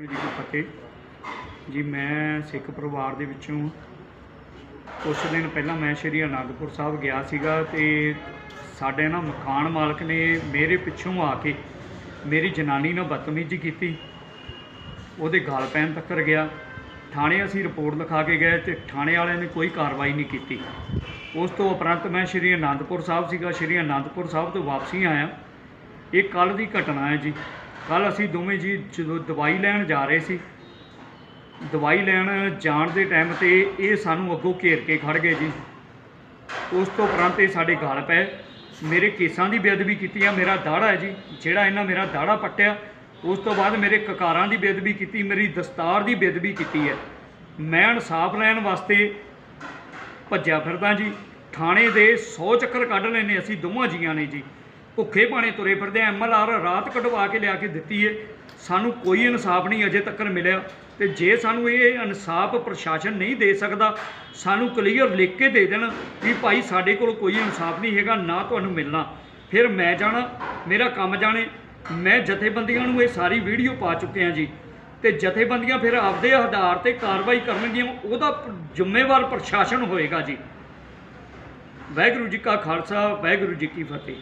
ਵਾਹਿਗੁਰੂ ਜੀ ਕੀ ਫਤਿਹ। ਜੀ, ਮੈਂ ਸਿੱਖ ਪਰਿਵਾਰ ਦੇ ਵਿੱਚੋਂ ਕੁਝ ਦਿਨ ਪਹਿਲਾਂ ਮੈਂ ਸ਼੍ਰੀ ਅਨੰਦਪੁਰ ਸਾਹਿਬ ਗਿਆ ਸੀਗਾ ਤੇ ਸਾਡੇ ਨਾ ਮਕਾਨ ਮਾਲਕ ਨੇ ਮੇਰੇ ਪਿੱਛੋਂ ਆ ਕੇ ਮੇਰੀ ਜਨਾਨੀ ਨਾਲ ਬਦਤਮੀਜ਼ੀ ਕੀਤੀ। ਉਹਦੇ ਗਾਲ ਪੈਣ ਤੱਕ ਗਿਆ। ਥਾਣੇ ਅਸੀਂ ਰਿਪੋਰਟ ਲਿਖਾ ਕੇ ਗਏ ਤੇ ਥਾਣੇ ਵਾਲਿਆਂ ਨੇ ਕੋਈ ਕਾਰਵਾਈ ਨਹੀਂ ਕੀਤੀ। ਉਸ ਤੋਂ ਉਪਰੰਤ ਮੈਂ ਸ਼੍ਰੀ ਅਨੰਦਪੁਰ ਸਾਹਿਬ ਸੀਗਾ। ਸ਼੍ਰੀ ਅਨੰਦਪੁਰ ਸਾਹਿਬ ਤੋਂ ਵਾਪਸੀ ਆਇਆ। ਇਹ ਕੱਲ ਦੀ ਘਟਨਾ ਹੈ ਜੀ। ਕੱਲ ਅਸੀਂ ਦੋਵੇਂ ਜੀ ਜਦੋਂ ਦਵਾਈ ਲੈਣ ਜਾ ਰਹੇ ਸੀ, ਦਵਾਈ ਲੈਣ ਜਾਣ ਦੇ ਟਾਈਮ ਤੇ ਇਹ ਸਾਨੂੰ ਅੱਗੋਂ ਘੇਰ ਕੇ ਖੜ ਗਏ ਜੀ। ਉਸ ਤੋਂ ਉਪਰੰਤ ਇਹ ਸਾਡੇ ਗਾਲ ਪਏ। ਮੇਰੇ ਕੇਸਾਂ ਦੀ ਬੇਅਦਬੀ ਕੀਤੀ ਆ, ਮੇਰਾ ਦਾੜਾ ਹੈ ਜੀ, ਜਿਹੜਾ ਇਹਨਾਂ ਮੇਰਾ ਦਾੜਾ ਪੱਟਿਆ, ਉਸ ਤੋਂ ਬਾਅਦ ਮੇਰੇ ਕਕਾਰਾਂ ਦੀ ਬੇਅਦਬੀ ਕੀਤੀ, ਮੇਰੀ ਦਸਤਾਰ ਦੀ ਬੇਅਦਬੀ ਕੀਤੀ ਹੈ। ਮੈਂ ਇਨਸਾਫ ਲੈਣ ਵਾਸਤੇ ਭੱਜਿਆ ਫਿਰਦਾ ਜੀ। ਥਾਣੇ ਦੇ 100 ਚੱਕਰ ਕੱਢ ਲੈਨੇ ਅਸੀਂ, ਦੋਵਾਂ ਜੀਆਂ ਨੇ ਜੀ। ਭੁੱਖੇ ਪਾਣੇ ਤੁਰੇ ਫਿਰਦੇ ਐਮਐਲਆਰ ਰਾਤ ਕਢਵਾ ਕੇ ਲਿਆ ਕੇ ਦਿੱਤੀ ਏ। ਸਾਨੂੰ ਕੋਈ ਇਨਸਾਫ ਨਹੀਂ ਅਜੇ ਤੱਕ ਮਿਲਿਆ। ਤੇ ਜੇ ਸਾਨੂੰ ਇਹ ਇਨਸਾਫ ਪ੍ਰਸ਼ਾਸਨ ਨਹੀਂ ਦੇ ਸਕਦਾ, ਸਾਨੂੰ ਕਲੀਅਰ ਲਿਖ ਕੇ ਦੇ ਦੇਣ ਵੀ ਭਾਈ ਸਾਡੇ ਕੋਲ ਕੋਈ ਇਨਸਾਫ ਨਹੀਂ ਹੈਗਾ, ਨਾ ਤੁਹਾਨੂੰ ਮਿਲਣਾ। ਫਿਰ ਮੈਂ ਜਾਣਾ, ਮੇਰਾ ਕੰਮ ਜਾਣੇ। ਮੈਂ ਜਥੇਬੰਦੀਆਂ ਨੂੰ ਇਹ ਸਾਰੀ ਵੀਡੀਓ ਪਾ ਚੁੱਕਿਆ ਜੀ। ਤੇ ਜਥੇਬੰਦੀਆਂ ਫਿਰ ਆਪਦੇ ਆਧਾਰ ਤੇ ਕਾਰਵਾਈ ਕਰਨਗੀਆਂ, ਉਹਦਾ ਜ਼ਿੰਮੇਵਾਰ ਪ੍ਰਸ਼ਾਸਨ ਹੋਏਗਾ ਜੀ। ਵਾਹਿਗੁਰੂ ਜੀ ਕਾ ਖਾਲਸਾ, ਵਾਹਿਗੁਰੂ ਜੀ ਕੀ ਫਤਿਹ।